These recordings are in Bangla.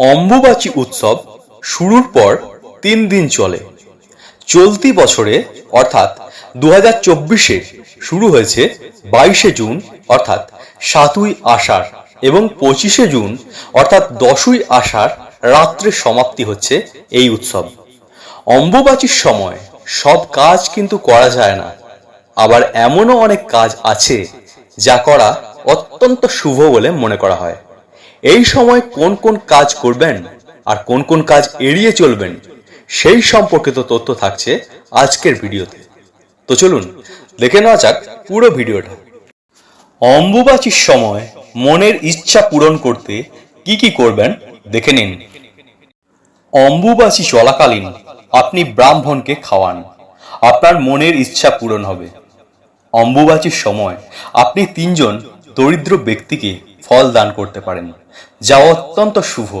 অম্বুবাচী উৎসব শুরুর পর তিন দিন চলে। চলতি বছরে, অর্থাৎ দু হাজার চব্বিশে শুরু হয়েছে বাইশে জুন, অর্থাৎ সাতই আষাঢ় এবং পঁচিশে জুন, অর্থাৎ দশই আষাঢ় রাত্রে সমাপ্তি হচ্ছে এই উৎসব। অম্বুবাচীর সময় সব কাজ কিন্তু করা যায় না। আবার এমনও অনেক কাজ আছে যা করা অত্যন্ত শুভ বলে মনে করা হয়। এই সময় কোন কোন কাজ করবেন আর কোন কোন কাজ এড়িয়ে চলবেন, সেই সম্পর্কিত তথ্য থাকছে আজকের ভিডিওতে। তো চলুন, দেখে নেওয়া যাক পুরো ভিডিওটা। অম্বুবাচীর সময় মনের ইচ্ছা পূরণ করতে কি কি করবেন, দেখে নিন। অম্বুবাচী চলাকালীন আপনি ব্রাহ্মণকে খাওয়ান, আপনার মনের ইচ্ছা পূরণ হবে। অম্বুবাচীর সময় আপনি তিনজন দরিদ্র ব্যক্তিকে ফল দান করতে পারেন। যা অত্যন্ত শুভ।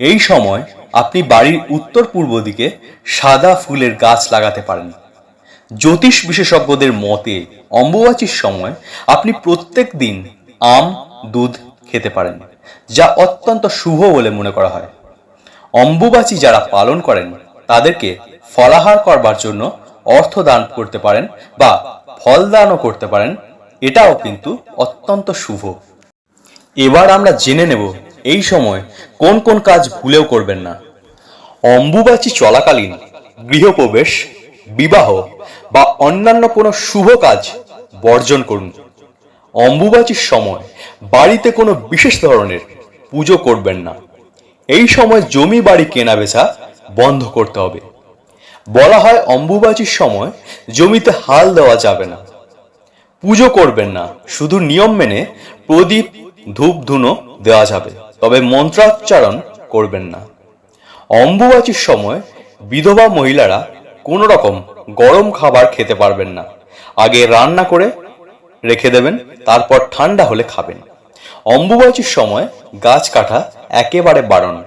এই সময় আপনি বাড়ির উত্তর পূর্ব দিকে সাদা ফুলের গাছ লাগাতে পারেন। জ্যোতিষ বিশেষজ্ঞদের মতে, অম্বুবাচীর সময় আপনি প্রত্যেক দিন আম, দুধ খেতে পারেন, যা অত্যন্ত শুভ বলে মনে করা হয়। অম্বুবাচী যারা পালন করেন, তাদেরকে ফলাহার করবার জন্য অর্থ দান করতে পারেন বা ফল দানও করতে পারেন। এটাও কিন্তু অত্যন্ত শুভ। এবার আমরা জেনে নেব এই সময় কোন কোন কাজ ভুলেও করবেন না। অম্বুবাচী চলাকালীন গৃহপ্রবেশ, বিবাহ বা অন্যান্য কোনো শুভ কাজ বর্জন করুন। অম্বুবাচীর সময় বাড়িতে কোনো বিশেষ ধরনের পুজো করবেন না। এই সময় জমি বাড়ি কেনা বেচা বন্ধ করতে হবে। বলা হয় অম্বুবাচীর সময় জমিতে হাল দেওয়া যাবে না। পুজো করবেন না। শুধু নিয়ম মেনে প্রদীপ ধূপ ধুনো দেওয়া যাবে, তবে মন্ত্রাচ্চারণ করবেন না। অম্বুবাচীর সময় বিধবা মহিলারা কোনো রকম গরম খাবার খেতে পারবেন না। আগে রান্না করে রেখে দেবেন, তারপর ঠান্ডা হলে খাবেন। অম্বুবাচীর সময় গাছ কাটা একেবারে বারণ।